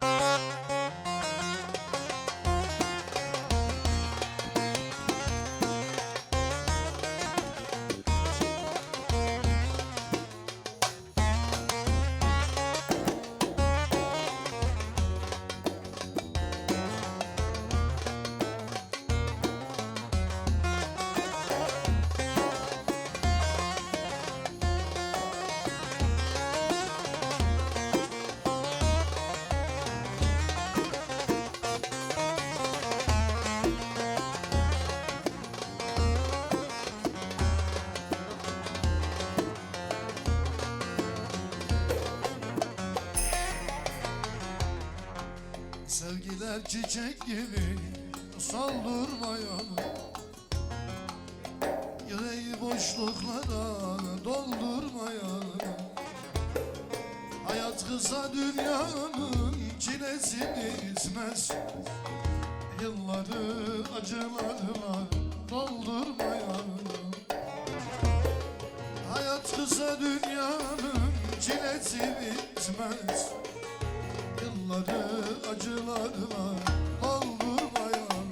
Bye. Sevgiler çiçek gibi saldırmayan Yüreği boşluklara doldurmayan Hayat kısa dünyanın çilesini itmez Yılları acılarla doldurmayan. Hayat kısa dünyanın çilesi bitmez Yılları acılarla doldurmayan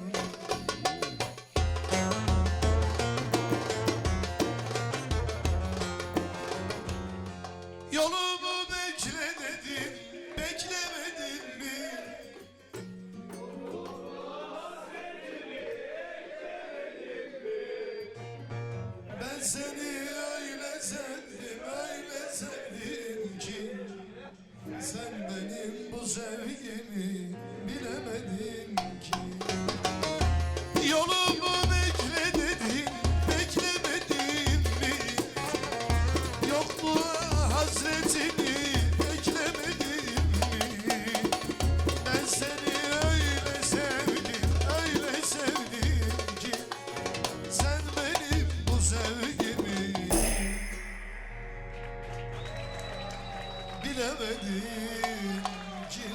Yolumu bekle dedim, beklemedin mi? Ben seni sevgimi bilemedin ki Yolumu bekle dedin, beklemedin mi? Yokluğa hasretini beklemedin mi? Ben seni öyle sevdim, öyle sevdim ki Sen benim bu sevgimi bilemedin zincir